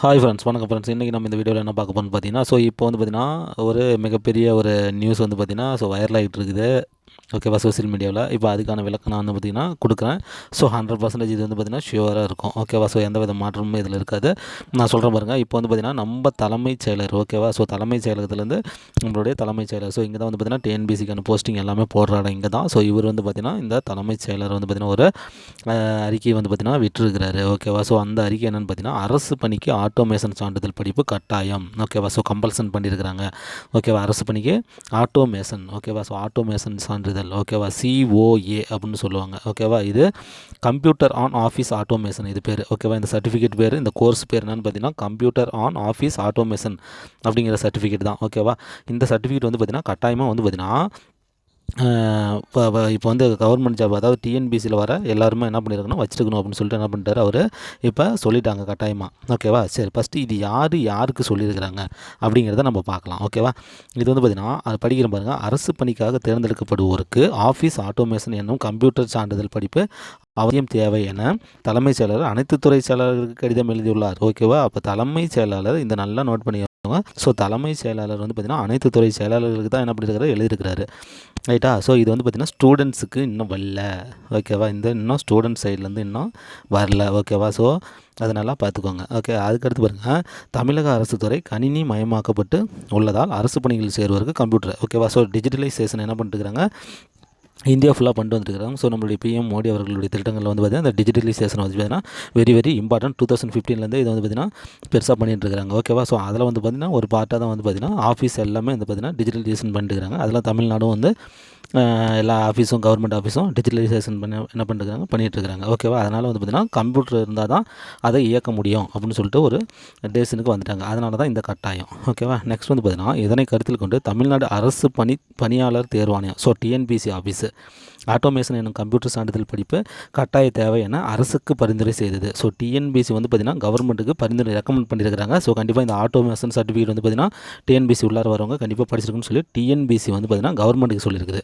Hi friends வணக்கம் friends இன்றைக்கி நம்ம இந்த வீடியோவில் என்ன பார்க்க போகணும்னு பார்த்தீங்கன்னா ஸோ இப்போ வந்து பார்த்தீங்கன்னா ஒரு மிகப்பெரிய ஒரு நியூஸ் வந்து பார்த்திங்கன்னா ஸோ வைரல் ஆகிட்டு இருக்குது. ஓகேவா சோஷியல் மீடியாவில் இப்போ அதுக்கான விளக்கம் நான் வந்து பார்த்திங்கன்னா கொடுக்குறேன். ஸோ ஹண்ட்ரட் பர்சன்டேஜ் இது வந்து பார்த்திங்கன்னா ஷுவராக இருக்கும். ஓகேவா ஸோ எந்த வித மாற்றமும் இதில் இருக்காது. நான் சொல்கிறேன் பாருங்கள் இப்போ வந்து பார்த்திங்கன்னா நம்ம தலைமைச் செயலர் ஓகேவா ஸோ தலைமைச் செயலகத்துலேருந்து நம்மளுடைய தலைமைச் செயலர் ஸோ இங்கே தான் வந்து பார்த்திங்கன்னா டிஎன்பிசிக்கான போஸ்டிங் எல்லாமே போடுற இடம் இங்கே தான் ஸோ இவர் வந்து பார்த்திங்கன்னா இந்த தலைமைச் செயலர் வந்து பார்த்திங்கன்னா ஒரு அறிக்கையை அறிக்கை வந்து பார்த்திங்கன்னா விட்டுருக்கிறாரு. ஓகேவா ஸோ அந்த அறிக்கை என்னென்னு பார்த்தீங்கன்னா அரசு பணிக்கு ஆட்டோமேஷன் சான்றிதழ் படிப்பு கட்டாயம். ஓகேவா ஸோ கம்பல்சன் பண்ணியிருக்கிறாங்க ஓகேவா அரசு பணிக்கு ஆட்டோமேஷன் ஓகேவா ஸோ ஆட்டோமேஷன் சான்றிதழ் ஓகேவா சிஓஏ அப்படின்னு சொல்லுவாங்க. ஓகேவா இது கம்ப்யூட்டர் ஆன் ஆஃபீஸ் ஆட்டோமேஷன் இது பேர். ஓகேவா இந்த சர்டிஃபிகேட் பேர். இந்த கோர்ஸ் பேர் என்னென்னு பார்த்தீங்கன்னா கம்ப்யூட்டர் ஆன் ஆஃபீஸ் ஆட்டோமேஷன் அப்படிங்கிற சர்டிஃபிகேட் தான். ஓகேவா இந்த சர்டிஃபிகேட் வந்து பார்த்தீங்கன்னா கட்டாயமாக வந்து பார்த்தீங்கன்னா இப்போ இப்போ வந்து கவர்மெண்ட் ஜாப் அதாவது டிஎன்பிசியில் வர எல்லாருமே என்ன பண்ணியிருக்கணும் வச்சுருக்கணும் அப்படின்னு சொல்லிட்டு என்ன பண்ணிட்டாரு அவர். இப்போ சொல்லிட்டாங்க கட்டாயமாக ஓகேவா சரி ஃபஸ்ட்டு இது யார் யாருக்கு சொல்லியிருக்கிறாங்க அப்படிங்கிறத நம்ம பார்க்கலாம். ஓகேவா இது வந்து பார்த்திங்கன்னா அது படிக்கிற பாருங்க. அரசு பணிக்காக தேர்ந்தெடுக்கப்படுவோருக்கு ஆஃபீஸ் ஆட்டோமேஷன் என்னும் கம்ப்யூட்டர் சான்றிதழ் படிப்பு அவசியம் தேவை என தலைமைச் செயலாளர் அனைத்து துறை செயலாளர்களுக்கு கடிதம் எழுதியுள்ளார். ஓகேவா அப்போ தலைமைச் செயலாளர் இந்த நல்லா நோட் பண்ணி ஸோ தலைமை செயலாளர் வந்து பார்த்திங்கன்னா அனைத்து துறை செயலாளர்களுக்கு தான் என்ன பண்ணியிருக்காரு எழுதியிருக்கிறாரு. ரைட்டா ஸோ இது வந்து பார்த்திங்கன்னா ஸ்டூடெண்ட்ஸுக்கு இன்னும் வரல. ஓகேவா இந்த இன்னும் ஸ்டூடெண்ட் சைட்லேருந்து இன்னும் வரல. ஓகேவா ஸோ அதை நல்லா பார்த்துக்கோங்க. ஓகே அதுக்கடுத்து பாருங்கள் தமிழக அரசு துறை கணினி மயமாக்கப்பட்டு உள்ளதால் அரசு பணிகளில் சேருவதற்கு கம்ப்யூட்டர் ஓகேவா ஸோ டிஜிட்டலைசேஷன் என்ன பண்ணிட்டுருக்காங்க இந்தியா ஃபுல்லாக பண்ணிட்டு வந்துருக்கிறாங்க. ஸோ நம்மளுடைய பிஎம் மோடி அவர்களுடைய திட்டங்களில் வந்து பார்த்திங்கன்னா இந்த டிஜிட்டலைசேஷன் வந்து பார்த்திங்கன்னா very very important two thousand ஃபிஃப்டீன்லேருந்து இதை வந்து பார்த்திங்கன்னா பெருசாக பண்ணிட்டு இருக்காங்க. ஓகேவா ஸோ அதில் வந்து பார்த்திங்கன்னா ஒரு பார்ட்டாக தான் வந்து பார்த்திங்கன்னா ஆஃபீஸ் எல்லாமே வந்து பார்த்திங்கன்னா டிஜிட்டலைசேஷன் பண்ணிட்டு இருக்காங்க. அதெல்லாம் தமிழ்நாடும் வந்து எல்லா ஆஃபீஸும் கவர்மெண்ட் ஆஃபீஸும் டிஜிட்டலைசேஷன் பண்ண என்ன பண்ணிட்டுருக்காங்க பண்ணிட்டு ஓகேவா அதனால் வந்து பார்த்திங்கன்னா கம்ப்யூட்டர் இருந்தால் தான் அதை இயக்க முடியும் அப்படின்னு சொல்லிட்டு ஒரு டேஷனுக்கு வந்துட்டாங்க. அதனால தான் இந்த கட்டாயம். ஓகேவா நெக்ஸ்ட் வந்து பார்த்திங்கன்னா இதனை கருத்தில் கொண்டு தமிழ்நாடு அரசு பணி பணியாளர் தேர்வாணையம் ஸோ டிஎன்பிசி ஆஃபீஸு ஆட்டோமேஷன் என்னும் கம்ப்யூட்டர் சான்றிதழ் படிப்பு கட்டாய தேவை என அரசுக்கு பரிந்துரை செய்தது. ஸோ டிஎன்பிசி வந்து பார்த்திங்கன்னா கவர்மெண்ட்டுக்கு பரிந்துரை ரெக்கமெண்ட் பண்ணியிருக்கிறாங்க ஸோ கண்டிப்பாக இந்த ஆட்டோமேஷன் சர்டிஃபிகேட் வந்து பார்த்திங்கன்னா டிஎன்பிசி உள்ளார வரவங்க கண்டிப்பாக படிச்சிருக்குன்னு சொல்லி டிஎன்பிசி வந்து பார்த்திங்கன்னா கவர்மெண்ட்டுக்கு சொல்லியிருக்குது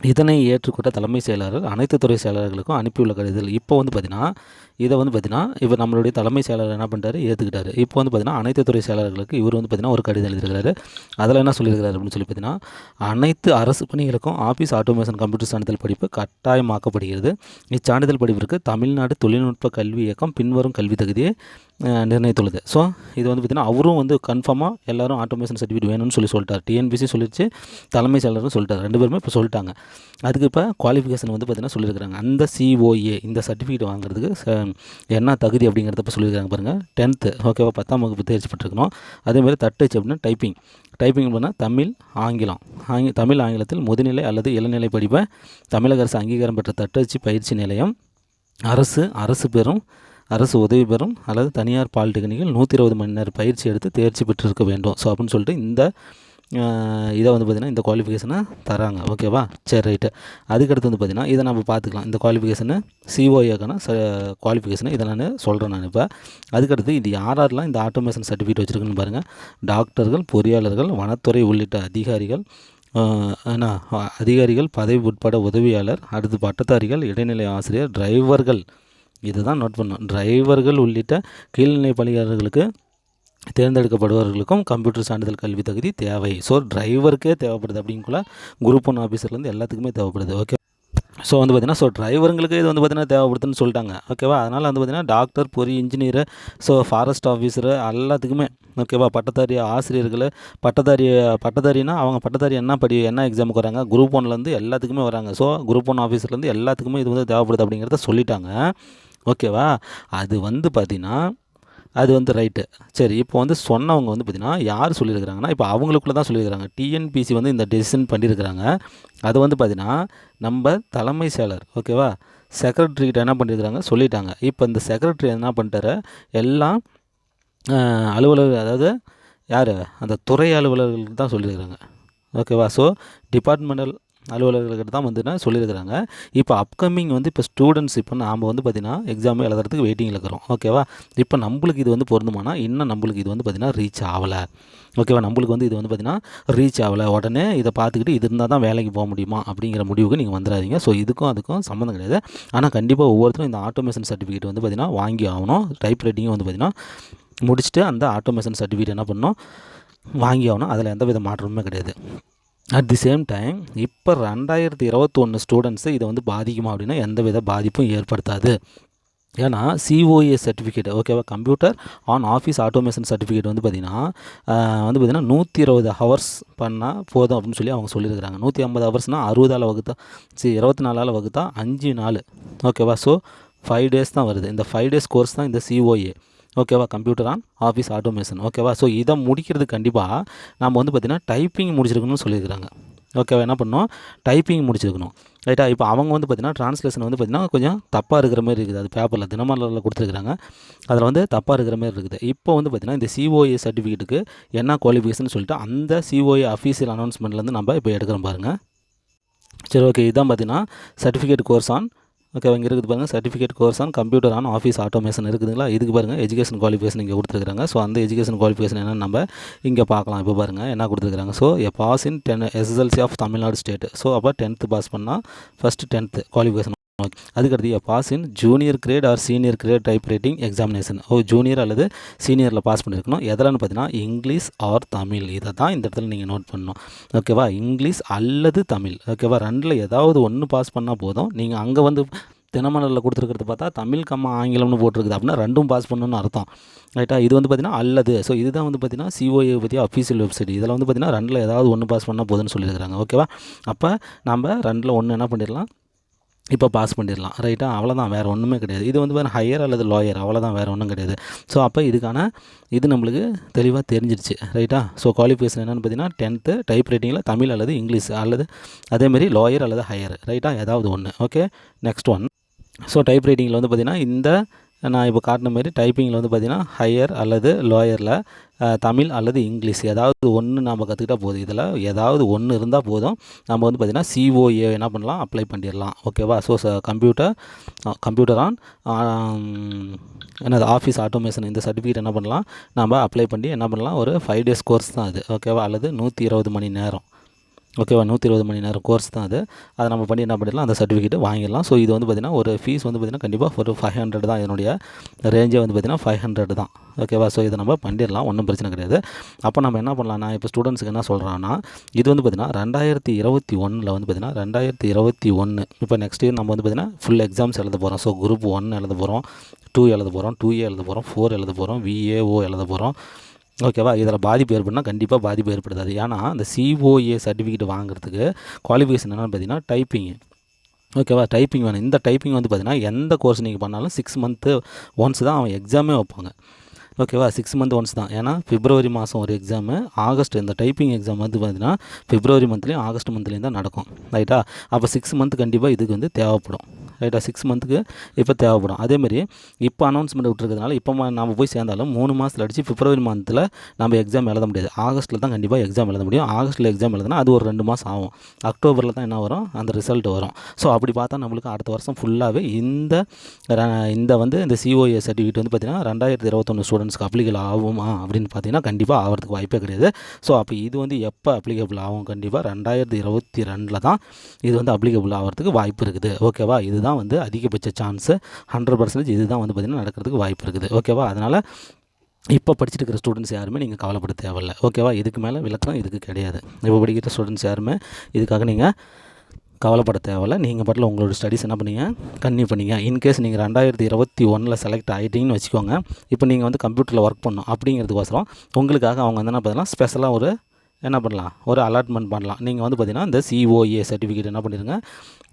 இதனை ஏற்றுக்கொண்ட தலைமை செயலாளர் அனைத்து துறை செயலாளர்களுக்கும் அனுப்பியுள்ள கடிதத்தில் இப்போ வந்து பார்த்திங்கன்னா இதை வந்து பார்த்திங்கன்னா இவர் நம்மளுடைய தலைமை செயலாளர் என்ன பண்ணுறாரு ஏற்றுக்கிட்டாரு இப்போ வந்து பார்த்திங்கன்னா அனைத்து துறை செயலாளர்களுக்கு இவர் வந்து பார்த்திங்கன்னா ஒரு கடிதம் எழுதியிருக்காரு அதில் என்ன சொல்லியிருக்காரு அப்படின்னு சொல்லி பார்த்தீங்கன்னா அனைத்து அரசு பணிகளுக்கும் ஆஃபீஸ் ஆட்டோமேஷன் கம்ப்யூட்டர் சான்றிதழ் படிப்பு கட்டாயமாக்கப்படுகிறது. இச்சான்றிதழ் படிப்பிற்கு தமிழ்நாடு தொழில்நுட்ப கல்வி இயக்கம் பின்வரும் கல்வி தகுதியை நிர்ணயித்துள்ளது. ஸோ இது வந்து பார்த்திங்கன்னா அவரும் வந்து கன்ஃபார்மாக எல்லாரும் ஆட்டோமேஷன் சர்டிஃபிகேட் வேணும்னு சொல்லி சொல்லிட்டார். டிஎன்பிசி சொல்லிடுச்சு தலைமை செயலரும் சொல்லிட்டார். ரெண்டு பேருமே இப்போ சொல்லிட்டாங்க. அதுக்கு இப்போ குவாலிஃபிகேஷன் வந்து பார்த்திங்கன்னா சொல்லியிருக்கிறாங்க அந்த சிஓஏ இந்த சர்டிஃபிகேட் வாங்குறதுக்கு என்ன தகுதி அப்படிங்கிறத இப்போ சொல்லியிருக்காங்க பாருங்கள் டென்த்து ஓகேவா பத்தாம் வகுப்பு தேர்ச்சி பெற்றுக்கணும் அதேமாதிரி தட்டச்சு அப்படின்னா டைப்பிங் டைப்பிங் பண்ணால் தமிழ் ஆங்கிலம். ஆங்கி தமிழ் ஆங்கிலத்தில் முதுநிலை அல்லது இளநிலை படிப்பை தமிழக அரசு அங்கீகாரம் பெற்ற தட்டச்சு பயிற்சி நிலையம். அரசு அரசு பெறும் அரசு உதவி பெறும் அல்லது தனியார் பாலிடெக்னிக்கில் நூற்றி இருபது மணி நேரம் பயிற்சி எடுத்து தேர்ச்சி பெற்றிருக்க வேண்டும். ஸோ அப்படின்னு சொல்லிட்டு இந்த இதை வந்து பார்த்திங்கன்னா இந்த குவாலிஃபிகேஷனை தராங்க. ஓகேவா சரி ரைட்டு அதுக்கடுத்து வந்து பார்த்திங்கன்னா இதை நம்ம பார்த்துக்கலாம். இந்த குவாலிஃபிகேஷனு சிஓஏக்கான ச குவாலிஃபிகேஷனை இதை நான் சொல்கிறேன் நான் இப்போ. அதுக்கடுத்து இது யார் யாரெல்லாம் இந்த ஆட்டோமேஷன் சர்டிஃபிகேட் வச்சுருக்குன்னு பாருங்கள் டாக்டர்கள் பொறியாளர்கள் வனத்துறை உள்ளிட்ட அதிகாரிகள் ஆனால் அதிகாரிகள் பதவி உட்பட உதவியாளர் அடுத்து பட்டதாரிகள் இடைநிலை ஆசிரியர் டிரைவர்கள் இதுதான் நோட் பண்ணணும் டிரைவர்கள் உள்ளிட்ட கீழ்நிலை பணியாளர்களுக்கு தேர்ந்தெடுக்கப்படுபவர்களுக்கும் கம்ப்யூட்டர் சான்றிதழ் கல்வி தகுதி தேவை. ஸோ டிரைவருக்கே தேவைப்படுது அப்படிங்குள்ள குரூப் ஒன் ஆஃபீஸர்லேருந்து எல்லாத்துக்குமே தேவைப்படுது. ஓகே ஸோ வந்து பார்த்தீங்கன்னா ஸோ டிரைவருங்களுக்கு இது வந்து பார்த்திங்கன்னா தேவைப்படுதுன்னு சொல்லிட்டாங்க. ஓகேவா அதனால் வந்து பார்த்திங்கன்னா டாக்டர் பொறி இன்ஜினியர் ஸோ ஃபாரஸ்ட் ஆஃபீஸரு எல்லாத்துக்குமே ஓகேவா பட்டதாரி ஆசிரியர்கள் பட்டதாரி பட்டதாரினா அவங்க பட்டதாரி என்ன படி என்ன எக்ஸாமுக்கு வராங்க? குரூப் ஒன்லேருந்து எல்லாத்துக்குமே வராங்க. ஸோ குரூப் ஒன் ஆஃபீஸர்லேருந்து எல்லாத்துக்குமே இது வந்து தேவைப்படுது அப்படிங்கிறத சொல்லிட்டாங்க. ஓகேவா? அது வந்து பார்த்தீங்கன்னா அது வந்து ரைட்டு. சரி இப்போ வந்து சொன்னவங்க வந்து பார்த்திங்கன்னா யார் சொல்லியிருக்கிறாங்கன்னா இப்போ அவங்களுக்குள்ளே தான் சொல்லியிருக்கிறாங்க. டிஎன்பிசி வந்து இந்த டெசிஷன் பண்ணியிருக்கிறாங்க. அது வந்து பார்த்திங்கன்னா நம்ம தலைமை செயலர் ஓகேவா? செக்ரட்டரிக்கிட்ட என்ன பண்ணியிருக்கிறாங்க? சொல்லிட்டாங்க. இப்போ இந்த செக்ரட்டரி என்ன பண்ணிட்டாரு? எல்லாம் அலுவலர் அதாவது யார்? அந்த துறை அலுவலர்களுக்கு தான் சொல்லியிருக்கிறாங்க. ஓகேவா? ஸோ டிபார்ட்மெண்டல் அலுவலர்கள்கிட்ட தான் வந்துன்னா சொல்லியிருக்கிறாங்க. இப்போ அப்கமிங் வந்து இப்போ ஸ்டூடெண்ட்ஸ் இப்போ நாம் வந்து பார்த்திங்கன்னா எக்ஸாம் எழுதுறதுக்கு வெயிட்டிங்கில் இருக்கிறோம். ஓகேவா இப்போ நம்மளுக்கு இது வந்து பொருந்துமானா இன்னும் நம்மளுக்கு இது வந்து பார்த்திங்கன்னா ரீச் ஆகலை. ஓகேவா நம்மளுக்கு வந்து இது வந்து பார்த்திங்கன்னா ரீச் ஆகலை. உடனே இதை பார்த்துக்கிட்டு இது இருந்தால் தான் வேலைக்கு போக முடியுமா? அப்படிங்கிற முடிவுக்கு நீங்கள் வந்துடாதீங்க ஸோ இதுக்கும் அதுக்கும் சம்மந்தம் கிடையாது. ஆனால் கண்டிப்பாக ஒவ்வொருத்தரும் இந்த ஆட்டோமேஷன் சர்டிஃபிகேட் வந்து பார்த்திங்கன்னா வாங்கி ஆகணும். டைப் ரைட்டிங்கும் வந்து பார்த்திங்கன்னா முடிச்சுட்டு அந்த ஆட்டோமேஷன் சர்டிஃபிகேட் என்ன பண்ணணும்? வாங்கி ஆகணும். அதில் எந்த வித மாற்றமுமே கிடையாது. அட் தி சேம் டைம் இப்போ ரெண்டாயிரத்தி இருபத்தொன்று ஸ்டூடெண்ட்ஸு இதை வந்து பாதிக்குமா அப்படின்னா எந்த வித பாதிப்பும் ஏற்படுத்தாது. ஏன்னா சிஓஏ சர்டிஃபிகேட் ஓகேவா computer on office automation certificate வந்து பார்த்திங்கன்னா வந்து பார்த்திங்கன்னா நூற்றி இருபது ஹவர்ஸ் பண்ணால் போதும் அப்படின்னு சொல்லி அவங்க சொல்லியிருக்கிறாங்க. நூற்றி ஐம்பது ஹவர்ஸ்னால் அறுபதால் வகுத்தா சரி இருபத்தி நாலால் வகுத்தா அஞ்சு நாள் ஓகேவா ஸோ ஃபைவ் டேஸ் தான் வருது. இந்த ஃபைவ் டேஸ் கோர்ஸ் தான் இந்த சிஓஏ ஓகேவா கம்ப்யூட்டர் ஆன் ஆஃபீஸ் ஆட்டோமேஷன் ஓகேவா ஸோ இதை முடிக்கிறது கண்டிப்பாக நம்ம வந்து பார்த்திங்கன்னா டைப்பிங் முடிச்சிருக்கணும்னு சொல்லியிருக்கிறாங்க. ஓகேவா என்ன பண்ணோம் டைப்பிங் முடிச்சிருக்கணும். ரைட்டா இப்போ அவங்க வந்து பார்த்திங்கன்னா ட்ரான்ஸ்லேஷன் வந்து பார்த்திங்கன்னா கொஞ்சம் தப்பாக இருக்கிற மாதிரி இருக்குது. அது பேப்பரில் தினமலரில் கொடுத்துருக்குறாங்க. அதில் வந்து தப்பாக இருக்கிற மாதிரி இருக்குது. இப்போ வந்து பார்த்திங்கன்னா இந்த சிஓஏ சர்டிஃபிகேட்டுக்கு என்ன குவாலிஃபிகேஷன் சொல்லிட்டு அந்த சிஓஏ அஃபீஷியல் அனௌன்ஸ்மெண்ட்லேருந்து நம்ம இப்போ எடுக்கிறோம் பாருங்கள் சரி ஓகே இதுதான் பார்த்தீங்கன்னா சர்டிஃபிகேட் கோர்ஸ் ஆன் ஓகே இங்கே இருக்குது பாருங்கள் certificate course on computer on office automation இருக்குதுங்களா? இதுக்கு பாருங்கள் எஜுகேஷன் குவாலிஃபிகேஷன் இங்கே கொடுத்துருக்காங்க ஸோ அந்த எஜுகேஷன் குவாலிஃபிகேஷன் என்னன்னு நம்ம இங்கே பார்க்கலாம். இப்போ பாருங்கள் என்ன கொடுத்துருக்காங்க so a pass in ten SSLC of Tamil Nadu state so அப்போ டென்த்து பாஸ் பண்ணால் ஃபஸ்ட்டு டென்த்து குவாலிஃபிகேஷன் அதுக்கடுத்து pass in junior grade or senior grade type writing examination O junior அல்லது சீனியரில் பாஸ் பண்ணியிருக்கணும் எதில்னு பார்த்தீங்கன்னா இங்கிலீஷ் ஆர் தமிழ் இதை தான் இந்த இடத்துல நீங்கள் நோட் பண்ணணும். ஓகேவா இங்கிலீஷ் அல்லது தமிழ் ஓகேவா ரெண்டில் ஏதாவது ஒன்று பாஸ் பண்ணால் போதும். நீங்கள் அங்கே வந்து தினமலரில் கொடுத்துருக்கிறது பார்த்தா தமிழ் கம்மா ஆங்கிலம்னு போட்டிருக்குது அப்படின்னா ரெண்டும் பாஸ் பண்ணணும்னு அர்த்தம். ரைட்டா இது வந்து பார்த்தீங்கன்னா அல்லது. ஸோ இதுதான் வந்து பார்த்தீங்கன்னா சிஓஏ பற்றி அஃபீஷியல் வெப்சைட் இதில் வந்து பார்த்தீங்கன்னா ரெண்டில் ஏதாவது ஒன்று பாஸ் பண்ணால் போதுன்னு சொல்லியிருக்காங்க ஓகேவா அப்போ நம்ம ரெண்டில் ஒன்று என்ன பண்ணிடலாம்? இப்போ பாஸ் பண்ணிடலாம் ரைட்டா அவ்வளோதான் வேறு ஒன்றுமே கிடையாது. இது வந்து வேறு ஹையர் அல்லது லோயர் அவ்வளோதான் வேறு ஒன்றும் கிடையாது. ஸோ அப்போ இதுக்கான இது நம்மளுக்கு தெளிவாக தெரிஞ்சிருச்சு ரைட்டா ஸோ குவாலிஃபிகேஷன் என்னென்னு பார்த்தீங்கன்னா டென்த்து டைப் ரைட்டிங்கில் தமிழ் அல்லது இங்கிலீஷ் அல்லது அதேமாரி லோயர் அல்லது ஹையர் ரைட்டா ஏதாவது ஒன்று okay next one so type ரைட்டிங்கில் வந்து பார்த்திங்கன்னா இந்த நான் இப்போ காட்டின மாதிரி டைப்பிங்கில் வந்து பார்த்திங்கன்னா ஹையர் அல்லது லோயரில் தமிழ் அல்லது இங்கிலீஷ் ஏதாவது ஒன்று நம்ம கற்றுக்கிட்டால் போதும். இதில் ஏதாவது ஒன்று இருந்தால் போதும். நம்ம வந்து பார்த்திங்கன்னா சிஓஏ என்ன பண்ணலாம்? அப்ளை பண்ணிடலாம். ஓகேவா ஸோ கம்ப்யூட்டர் கம்ப்யூட்டர் ஆன் என்னது ஆஃபீஸ் ஆட்டோமேஷன் இந்த சர்டிஃபிகேட் என்ன பண்ணலாம்? நம்ம அப்ளை பண்ணி என்ன பண்ணலாம்? ஒரு ஃபைவ் டேஸ் கோர்ஸ் தான் அது. ஓகேவா அல்லது நூற்றி இருபது மணி நேரம். ஓகேவா நூற்றி இருபது மணி நேரம் கோர்ஸ் தான் அது. அதை நம்ம பண்ணி என்ன பண்ணிடலாம் அந்த சர்டிஃபிகேட் வாங்கிடலாம். ஸோ இது வந்து பார்த்திங்கன்னா ஒரு ஃபீஸ் வந்து பார்த்திங்கன்னா கண்டிப்பாக ஒரு ஃபைவ் ஹண்ட்ரட் தான் இதனுடைய ரேஞ்சே வந்து பார்த்திங்கன்னா ஃபைவ் ஹண்ட்ரட் தான். ஓகேவா? ஸோ இதை நம்ம பண்ணிடலாம் ஒன்றும் பிரச்சனை கிடையாது. அப்போ நம்ம என்ன பண்ணலாம் நான் இப்போ ஸ்டூடெண்ட்ஸுக்கு என்ன சொல்கிறேன்னா இது வந்து பார்த்திங்கன்னா ரெண்டாயிரத்தி இருபத்தி ஒன்றில் வந்து பார்த்திங்கன்னா ரெண்டாயிரத்தி இருபத்தி ஒன்று இப்போ நெக்ஸ்ட் இயர் நம்ம வந்து பார்த்திங்கன்னா ஃபுல் எக்ஸாம்ஸ் எழுத போகிறோம் ஸோ குரூப் ஒன் எழுத போகிறோம் டூ எழுத போகிறோம் டூ ஏ எழுத போகிறோம் ஃபோர் எழுத போகிறோம் விஏஓ எழுத போகிறோம் ஓகேவா? இதில் பாதிப்பு ஏற்படுனா கண்டிப்பாக பாதிப்பு ஏற்படுத்தாது ஏன்னா அந்த சிஓஏ சர்டிஃபிகேட் வாங்குறதுக்கு குவாலிஃபிகேஷன் என்னென்னு பார்த்தீங்கன்னா டைப்பிங் ஓகேவா? டைப்பிங் வேணும். இந்த டைப்பிங் வந்து பார்த்தீங்கன்னா எந்த கோர்ஸ் நீங்கள் பண்ணாலும் சிக்ஸ் மந்த்து ஒன்ஸ் தான் அவன் எக்ஸாமே வைப்பாங்க. ஓகேவா? சிக்ஸ் மந்த் ஒன்ஸ் தான். ஏன்னா பிப்ரவரி மாதம் ஒரு எக்ஸாமு ஆகஸ்ட் இந்த டைப்பிங் எக்ஸாம் வந்து பார்த்தீங்கன்னா பிப்ரவரி மந்த்லேயும் ஆகஸ்ட் மந்த்லேயும் தான் நடக்கும். ரைட்டா அப்போ சிக்ஸ் மந்த் கண்டிப்பாக இதுக்கு வந்து தேவைப்படும். ரைட்டாக சிக்ஸ் மந்த்துக்கு இப்போ தேவைப்படும். அதேமாரி இப்போ அனௌன்ஸ்மெண்ட் விட்டுருக்கிறதுனால இப்போ ம- போய் சேர்ந்தாலும் மூணு மாதத்தில் அடித்து பிப்ரவரி மாதத்தில் நம்ம எக்ஸாம் எழுத முடியாது. ஆகஸ்ட்டில் தான் கண்டிப்பாக எக்ஸாம் எழுத முடியும். ஆகஸ்ட்டில் எக்ஸாம் எழுதுனா அது ஒரு ரெண்டு மாதம் ஆகும். அக்டோபரில் தான் என்ன வரும்? அந்த ரிசல்ட் வரும். ஸோ அப்படி பார்த்தா நம்மளுக்கு அடுத்த வருஷம் ஃபுல்லாகவே இந்த ர- இந்த வந்து இந்த சிஓஏ சர்டிஃபிகேட் வந்து பார்த்திங்கன்னா ரெண்டாயிரத்தி இருபத்தொன்று ஸ்டூடெண்ட்ஸ்க்கு அப்ளிகபிள் ஆகுமா அப்படின்னு பார்த்தீங்கன்னா கண்டிப்பாக ஆகிறதுக்கு வாய்ப்பே கிடையாது. ஸோ அப்போ இது வந்து எப்போ அப்ளிகபிள் ஆகும்? கண்டிப்பாக ரெண்டாயிரத்தி இருபத்தி ரெண்டில் தான் இது வந்து அப்ளிகபிள் ஆகிறதுக்கு வாய்ப்பு இருக்குது. ஓகேவா இதுதான் வந்து அதிகபட்ச சான்ஸு ஹண்ட்ரட் பர்சன்டேஜ் இது தான் வந்து பார்த்திங்கன்னா நடக்கிறதுக்கு வாய்ப்பு இருக்குது. ஓகேவா அதனால் இப்போ படிச்சுட்டு இருக்கிற ஸ்டூடெண்ட்ஸ் யாருமே நீங்கள் கவலைப்பட தேவையில்ல. ஓகேவா இதுக்கு மேலே விளக்கம் இதுக்கு கிடையாது. இப்போ படிக்கிற ஸ்டூடெண்ட்ஸ் யாருமே இதுக்காக நீங்கள் கவலைப்பட தேவையில்ல. நீங்கள் பாட்டில் உங்களோட ஸ்டடீஸ் என்ன பண்ணீங்க? கன்னியூ பண்ணீங்க. இன்கேஸ் நீங்கள் ரெண்டாயிரத்தி இருபத்தி ஒன்றில் செலக்ட் ஆகிட்டீங்கன்னு வச்சுக்கோங்க. இப்போ நீங்கள் வந்து கம்ப்யூட்டரில் ஒர்க் பண்ணணும் அப்படிங்கிறதுக்கோசரம் உங்களுக்காக அவங்க வந்து என்ன பண்ணலாம்? ஸ்பெஷலாக ஒரு என்ன பண்ணலாம்? ஒரு அலாட்மெண்ட் பண்ணலாம். நீங்கள் வந்து பார்த்தீங்கன்னா இந்த சிஓஏ சர்டிஃபிகேட் என்ன பண்ணிடுங்க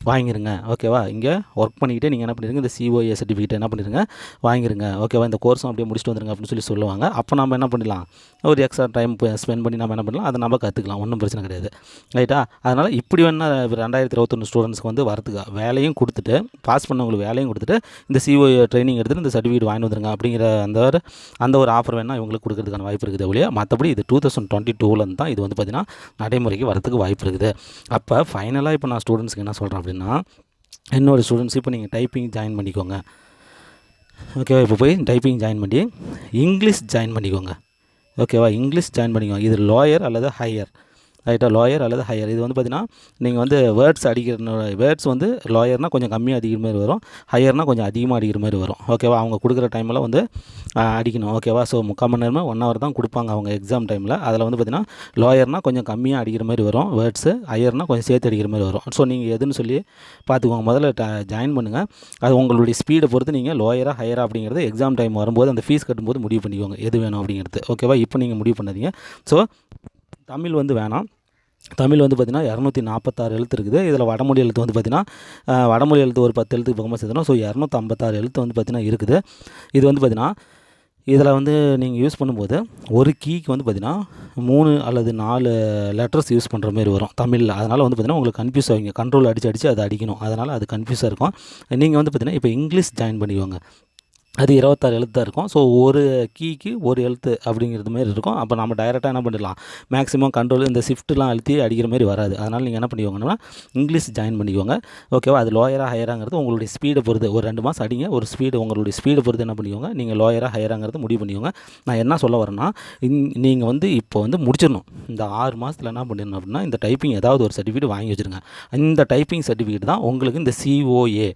வாங்கிருங்க. ஓகேவா இங்கே ஒர்க் பண்ணிக்கிட்டே நீங்கள் என்ன பண்ணிடுங்க இந்த சிஓஏ சர்டிஃபிகேட் என்ன பண்ணிடுங்க வாங்கிருங்க. ஓகேவா இந்த கோர்ஸும் அப்படியே முடிச்சுட்டு வந்துருங்க அப்படின்னு சொல்லி சொல்லுவாங்க. அப்போ நம்ம என்ன பண்ணலாம்? ஒரு எக்ஸ்ட்ரா டைம் ஸ்பெண்ட் பண்ணி நம்ம என்ன பண்ணலாம்? அதை நம்ம கற்றுக்கலாம் ஒன்றும் பிரச்சனை கிடையாது. ரைட்டா அதனால் இப்படி வேணால் ரெண்டாயிரத்தி இருபத்தொன்று ஸ்டூடெண்ட்ஸ்க்கு வந்து வரத்துக்கு வேலையும் கொடுத்துட்டு பாஸ் பண்ணவங்களுக்கு வேலையும் கொடுத்துட்டு இந்த சிஓஏ ட்ரைனிங் எடுத்துகிட்டு இந்த சர்டிஃபிகேட் வாங்கி வந்துருங்க அப்படிங்கிற அந்த ஒரு அந்த ஒரு ஆஃபர் வேணால் இவங்களுக்கு கொடுக்கறதுக்கான வாய்ப்பு இருக்குது ஒழிய மற்றபடி இது டூ தௌசண்ட் டுவெண்ட்டி டூலேருந்து தான் இது வந்து பார்த்திங்கன்னா நடைமுறைக்கு வரத்துக்கு வாய்ப்பு இருக்குது. அப்போ ஃபைனலாக இப்போ நான் ஸ்டூடெண்ட்ஸ்க்கு என்ன சொல்கிறேன் அப்படின்னா என்னோடய ஸ்டூடெண்ட்ஸ் இப்போ நீங்கள் டைப்பிங் ஜாயின் பண்ணிக்கோங்க. ஓகேவா இப்போ போய் டைப்பிங் ஜாயின் பண்ணி இங்கிலீஷ் ஜாயின் பண்ணிக்கோங்க. ஓகேவா இங்கிலீஷ் ஜாயின் பண்ணிக்கோங்க. இது லோயர் அல்லது ஹையர் ரைட்டாக லோயர் அல்லது ஹையர் இது வந்து பார்த்தீங்கன்னா நீங்கள் வந்து வேர்ட்ஸ் அடிக்கிற வேர்ட்ஸ் வந்து லாயர்னால் கொஞ்சம் கம்மியாக அடிக்கிற மாதிரி வரும். ஹையர்னால் கொஞ்சம் அதிகமாக அடிக்கிற மாதிரி வரும். ஓகேவா அவங்க கொடுக்குற டைமில் வந்து அடிக்கணும். ஓகேவா ஸோ முக்கால் மணி நேரமாக ஒன் ஹவர் தான் கொடுப்பாங்க அவங்க எக்ஸாம் டைமில் அதில் வந்து பார்த்தீங்கன்னா லாயர்னால் கொஞ்சம் கம்மியாக அடிக்கிற மாதிரி வரும். வேர்ட்ஸு ஹையர்னால் கொஞ்சம் சேர்த்து அடிக்கிற மாதிரி வரும். ஸோ நீங்கள் எதுன்னு சொல்லி பார்த்துக்கோங்க முதல்ல ஜாயின் பண்ணுங்கள் அது உங்களுடைய ஸ்பீடை பொறுத்து நீங்கள் லோயராக ஹையராக அப்படிங்கிறது எக்ஸாம் டைம் வரும்போது அந்த ஃபீஸ் கட்டும்போது முடிவு பண்ணிக்கோங்க. எது வேணும் அப்படிங்கிறது. ஓகேவா இப்போ நீங்கள் முடிவு பண்ணாதீங்க. ஸோ தமிழ் வந்து வேணாம். தமிழ் வந்து பார்த்திங்கன்னா இரநூத்தி நாற்பத்தாறு எழுத்து இருக்குது. இதில் வடமொழி எழுத்து வந்து பார்த்திங்கன்னா வடமொழி எழுத்து ஒரு பத்து எழுத்துக்கு பக்கமாக சேர்த்தணும் ஸோ இரநூத்தம்பத்தாறு எழுத்து வந்து பார்த்திங்கன்னா இருக்குது. இது வந்து பார்த்திங்கன்னா இதில் வந்து நீங்கள் யூஸ் பண்ணும்போது ஒரு கீக்கு வந்து பார்த்திங்கன்னா மூணு அல்லது நாலு லெட்டர்ஸ் யூஸ் பண்ணுற மாதிரி வரும் தமிழில். அதனால் வந்து பார்த்திங்கன்னா உங்களுக்கு கன்ஃபியூஸ் ஆகுங்க கண்ட்ரோல் அடித்து அடித்து அதை அடிக்கணும். அதனால் அது கன்ஃபியூஸாக இருக்கும். நீங்கள் வந்து பார்த்திங்கன்னா இப்போ இங்கிலீஷ் ஜாயின் பண்ணிக்கோங்க. அது இருபத்தாறு எழுத்து தான் இருக்கும். ஸோ ஒரு கீக்கு ஒரு எழுத்து அப்படிங்கிறது மாதிரி இருக்கும். அப்போ நம்ம டைரெக்டாக என்ன பண்ணிடலாம்? மேக்ஸிமம் கண்ட்ரோல் இந்த ஷிஃப்ட்லாம் அழுத்தி அடிக்கிற மாதிரி வராது. அதனால் நீங்கள் என்ன பண்ணிக்கோங்கன்னா இங்கிலீஷ் ஜாயின் பண்ணிக்கோங்க. ஓகேவா அது லோயராக ஹையராங்கிறது உங்களுடைய ஸ்பீடை பொறுத்து. ஒரு ரெண்டு மாதம் அடிங்க. ஒரு ஸ்பீடு உங்களுடைய ஸ்பீடை பொறுத்து என்ன பண்ணிக்கோங்க? நீங்கள் லோயராக ஹையராங்கிறது முடிவு பண்ணிக்கோங்க. நான் என்ன சொல்ல வரேன்னா நீங்கள் வந்து இப்போ வந்து முடிச்சிடணும். இந்த ஆறு மாதத்தில் என்ன பண்ணிடணும் அப்படின்னா இந்த டைப்பிங் ஏதாவது ஒரு சர்டிஃபிகேட் வாங்கி வச்சுருங்க. இந்த டைப்பிங் சர்டிஃபிகேட் தான் உங்களுக்கு இந்த சிஓஏ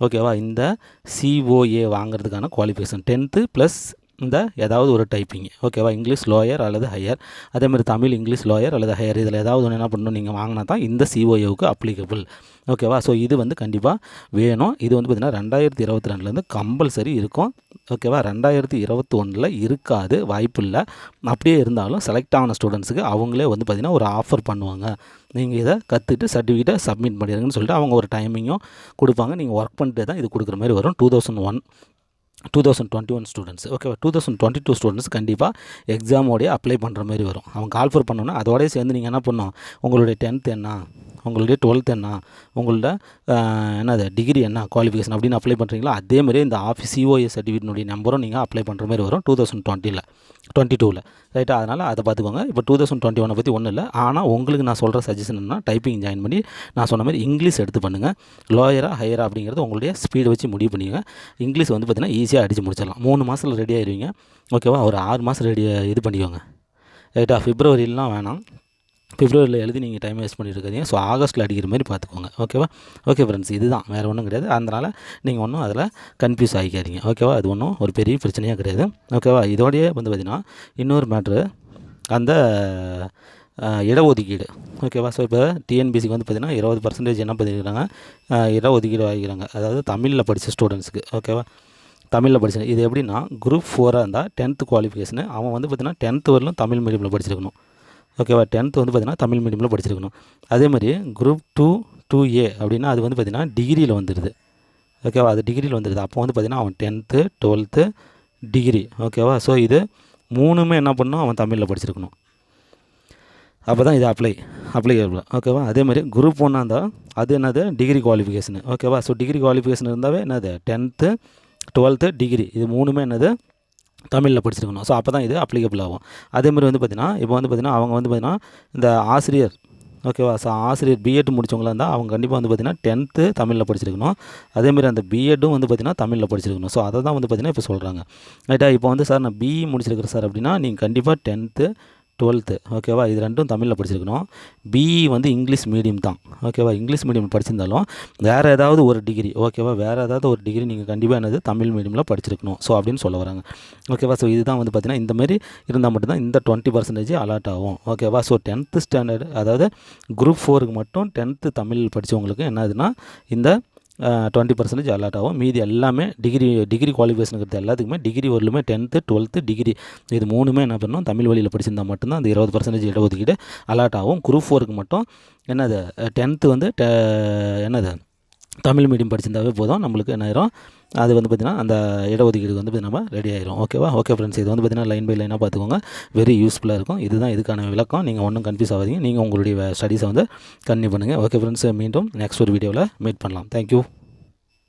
ஓகேவா? இந்த சிஓஏ வாங்கிறதுக்கான குவாலிஃபிகேஷன் டென்த்து ப்ளஸ் இந்த ஏதாவது ஒரு டைப்பிங் ஓகேவா இங்கிலீஷ் லோயர் அல்லது ஹையர் அதே மாதிரி தமிழ் இங்கிலீஷ் லோயர் அல்லது ஹையர் இதில் ஏதாவது ஒன்று என்ன பண்ணணும்? நீங்கள் வாங்கினா தான் இந்த சிஓஏவுக்கு அப்ளிகபிள் ஓகேவா ஸோ இது வந்து கண்டிப்பாக வேணும். இது வந்து பார்த்திங்கன்னா ரெண்டாயிரத்தி இருபத்தி ரெண்டுலேருந்து கம்பல்சரி இருக்கும். ஓகேவா ரெண்டாயிரத்தி இருபத்தி ஒன்றில் இருக்காது. வாய்ப்பு இல்லை. அப்படியே இருந்தாலும் செலக்ட் ஆன ஸ்டூடெண்ட்ஸுக்கு அவங்களே வந்து பார்த்திங்கன்னா ஒரு ஆஃபர் பண்ணுவாங்க. நீங்கள் இதை கற்றுட்டு சர்டிஃபிகேட்டை சப்மிட் பண்ணிடுங்கன்னு சொல்லிட்டு அவங்க ஒரு டைமிங்கும் கொடுப்பாங்க. நீங்கள் ஒர்க் பண்ணிட்டு தான் இது கொடுக்குற மாதிரி வரும். Two thousand one two thousand twenty one students ஓகேவா two thousand twenty two students கண்டிப்பாக எக்ஸாமோடைய அப்ளை பண்ணுற மாதிரி வரும். அவங்க கால்ஃபர் பண்ணோன்னா அதோடய சேர்ந்து நீங்கள் என்ன பண்ணணும்? உங்களுடைய டென்த் என்ன? உங்களுடைய டுவெல்த் என்ன? உங்களோட என்னது டிகிரி என்ன? குவாலிஃபிகேஷன் அப்படின்னு அப்ளை பண்ணுறீங்களோ அதே மாதிரி இந்த ஆஃபீஸ் சிஓஏ சர்டிஃபிகேட்னுடைய நம்பரும் நீங்கள் அப்ளை பண்ணுற மாதிரி வரும் டூ தௌசண்ட் டுவெண்ட்டியில் டுவெண்ட்டி டூவில் ரைட்டாக அதனால் அதை பார்த்துக்கோங்க இப்போ டூ தௌசண்ட் டுவெண்ட்டி ஒனை பற்றி ஒன்றும் இல்லை. ஆனால் உங்களுக்கு நான் சொல்கிற சஜஷன் என்ன டைப்பிங் ஜாயின் பண்ணி நான் சொன்ன மாதிரி இங்கிலீஷ் எடுத்து பண்ணுங்கள் லோயராக ஹையரா அப்படிங்கிறது உங்களுடைய ஸ்பீடு வச்சு முடிவு பண்ணிங்க இங்கிலீஷ் வந்து பார்த்தீங்கன்னா ஈஸியாக அடித்து முடிச்சிடலாம். மூணு மாதத்தில் ரெடி ஆயிடுவீங்க ஓகேவா ஒரு ஆறு மாதம் ரெடி இது பண்ணிக்கோங்க. ரைட்டாக ஃபிப்ரவரிலாம் வேணாம். பிப்ரவரியில் எழுதி நீங்கள் டைம் வேஸ்ட் பண்ணிட்டு இருக்காதீங்க ஸோ ஆகஸ்ட்டில் அடிக்கிற மாதிரி பார்த்துக்கோங்க. ஓகேவா ஓகே ஃப்ரெண்ட்ஸ் இதுதான். வேறு ஒன்றும் கிடையாது. அதனால் நீங்கள் ஒன்றும் அதில் கன்ஃபியூஸ் ஆகிக்காதீங்க. ஓகேவா அது ஒன்றும் ஒரு பெரிய பிரச்சனையாக கிடையாது. ஓகேவா இதோடைய வந்து பார்த்திங்கன்னா இன்னொரு மேட்ரு அந்த இடஒதுக்கீடு. ஓகேவா ஸோ இப்போ டிஎன்பிசிக்கு வந்து பார்த்திங்கன்னா இருபது பர்சன்டேஜ் என்ன பண்ணிக்கிறாங்க இடஒதுக்கீடு வாங்கிக்கிறாங்க. அதாவது தமிழில் படித்த ஸ்டூடெண்ட்ஸுக்கு ஓகேவா தமிழில் படிச்சேன் இது எப்படின்னா குரூப் ஃபோராக இருந்தால் டென்த்து குவாலிஃபிகேஷனு அவன் வந்து பார்த்திங்கன்னா டென்த்து வரலும் தமிழ் மீடியமில் படிச்சிருக்கணும். ஓகேவா டென்த்து வந்து பார்த்திங்கன்னா தமிழ் மீடியமில் படிச்சிருக்கணும். அதே மாதிரி குரூப் டூ டூ ஏ அப்படின்னா அது வந்து பார்த்திங்கன்னா டிகிரியில் வந்துடுது ஓகேவா அது டிகிரியில் வந்துடுது அப்போ வந்து பார்த்திங்கன்னா அவன் டென்த்து டுவெல்த்து டிகிரி ஓகேவா ஸோ இது மூணுமே என்ன பண்ணணும் அவன் தமிழில் படிச்சிருக்கணும். அப்போ தான் இது அப்ளை அப்ளை ஓகேவா அதே மாதிரி குரூப் ஒன்றா இருந்தால் அது என்னது? டிகிரி குவாலிஃபிகேஷனு ஓகேவா ஸோ டிகிரி குவாலிஃபிகேஷன் இருந்தாவே என்னது? டென்த்து டுவெல்த்து டிகிரி இது மூணுமே என்னது? தமிழில் படிச்சிருக்கணும். ஸோ அப்போ தான் இது அப்ளிகபிள் ஆகும். அதேமாதிரி வந்து பார்த்திங்கன்னா இப்போ வந்து பார்த்திங்கன்னா அவங்க வந்து பார்த்திங்கன்னா இந்த ஆசிரியர் ஓகேவா ஸோ ஆசிரியர் பிஎட் முடிச்சவங்களா இருந்தால் அவங்க கண்டிப்பாக வந்து பார்த்திங்கன்னா டென்த்து தமிழில் படிச்சிருக்கணும். அதேமாதிரி அந்த பிஎட்டும் வந்து பார்த்திங்கன்னா தமிழில் படிச்சிருக்கணும். ஸோ அதை தான் வந்து பார்த்திங்கன்னா இப்போ சொல்கிறாங்க ரைட்டா இப்போ வந்து சார் நான் பிஇ முடிச்சிருக்கிறேன் சார் அப்படின்னா நீங்கள் கண்டிப்பாக டென்த்து டுவெல்த்து ஓகேவா இது ரெண்டும் தமிழில் படிச்சிருக்கணும். பிஇ வந்து இங்கிலீஷ் மீடியம் தான். ஓகேவா இங்கிலீஷ் மீடியம் படிச்சிருந்தாலும் வேறு ஏதாவது ஒரு டிகிரி ஓகேவா வேறு ஏதாவது ஒரு டிகிரி நீங்கள் கண்டிப்பாக என்னது? தமிழ் மீடியமில் படிச்சிருக்கணும். ஸோ அப்படின்னு சொல்ல வராங்க. ஓகேவா ஸோ இதுதான் வந்து பார்த்திங்கன்னா இந்தமாரி இருந்தால் மட்டும்தான் இந்த டுவெண்ட்டி பர்சன்டேஜ் அலாட் ஆகும். ஓகேவா ஸோ டென்த்து ஸ்டாண்டர்டு அதாவது குரூப் ஃபோருக்கு மட்டும் டென்த்து தமிழ் படித்தவங்களுக்கு என்னதுன்னா இந்த டுவெண்ட்டி பர்சன்டேஜ் அலாட் ஆகும். மீதி எல்லாமே டிகிரி டிகிரி குவாலிஃபிகேஷனுங்கிறது எல்லாத்துக்குமே டிகிரி வரலுமே டென்த்து டுவெல்த்து டிகிரி இது மூணுமே என்ன பண்ணணும்? தமிழ் வழியில் படிச்சிருந்தால் மட்டும்தான் அந்த இருபது பர்சன்டேஜ் இடஒதுக்கீடு அலாட் ஆகும். குரூப் ஃபோருக்கு மட்டும் என்னது? டென்த்து வந்து டெ என்னது? தமிழ் மீடியம் படிச்சிருந்தாவே போதும் நம்மளுக்கு என்ன ஆயிரும்? அது வந்து பார்த்திங்கன்னா அந்த இடஒதுக்கீடு வந்து நம்ம ரெடி ஆயிரும். ஓகேவா ஓகே ஃப்ரெண்ட்ஸ் இது வந்து பார்த்திங்கன்னா லைன் பை லைனாக பார்த்துக்கோங்க. வெரி யூஸ்ஃபுல்லாக இருக்கும். இதுதான் இதுக்கான விளக்கம். நீங்கள் ஒன்றும் கன்ஃபியூஸ் ஆகாதீங்க. நீங்கள் உங்களுடைய ஸ்டடீஸை வந்து கன்னியூ பண்ணுங்கள் ஓகே ஃப்ரெண்ட்ஸ் மீண்டும் நெக்ஸ்ட் ஒரு வீடியோவில் மீட் பண்ணலாம். தேங்க்யூ